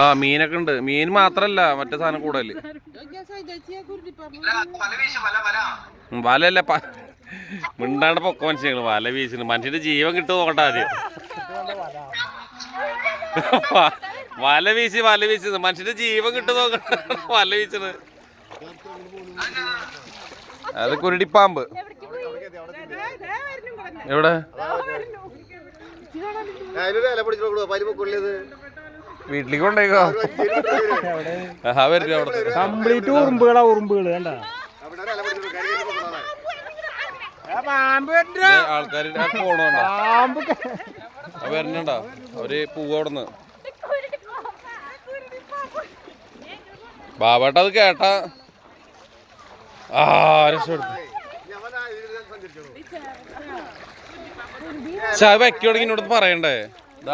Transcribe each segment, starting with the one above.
ആ മീനൊക്കെ ഉണ്ട്. മീൻ മാത്രല്ല മറ്റേ സാധനം കൂടുതൽ. വലല്ല മിണ്ടാണ്ട് പൊക്ക മനുഷ്യങ്ങൾ വല വീശുന്നു മനുഷ്യന്റെ ജീവൻ കിട്ടും നോക്കട്ടെ ആദ്യം. വല വീശി വല വീശുന്നു മനുഷ്യന്റെ ജീവൻ കിട്ടും നോക്കട്ടെ. വല വീശിന്. അത് കുരുടിപ്പാമ്പ് എവിടെ? വീട്ടിലേക്ക് കൊണ്ടേക്കോ. ആ വരുന്നു അവിടെ കംപ്ലീറ്റ് ഉറുമ്പുകളാ ഉറുമ്പുകൾ കണ്ട? ആൾക്കാർ പോണോണ്ടോ. ഒരു പൂവ് അവിടുന്ന്. ബാബേട്ട അത് കേട്ടാ. ആ രക്ഷപ്പെടുത്തു വെക്കോടെങ്കിൽ എന്നോട് പറയണ്ടേ?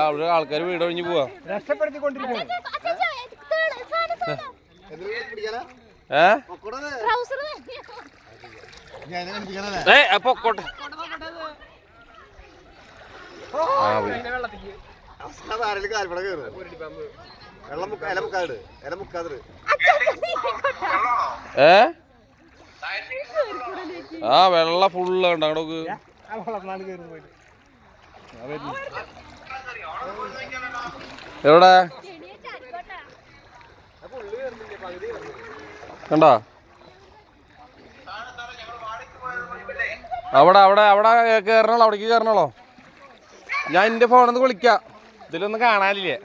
അവിടെ ആൾക്കാർ വീട് ഒഴിഞ്ഞു പോവാ. പൊക്കോട്ടെ. ഏ? ആ വെള്ള ഫുള്ള് ഉണ്ട് അങ്ങോട്ട് എവിടെ? കണ്ടോ? അവിടെ അവിടെ അവിടെ കയറണോളോ അവിടേക്ക് കയറണോളോ ഞാൻ എന്റെ ഫോണിൽ നിന്ന് വിളിക്കാം. ഇതിലൊന്നും കാണാനില്ലേ?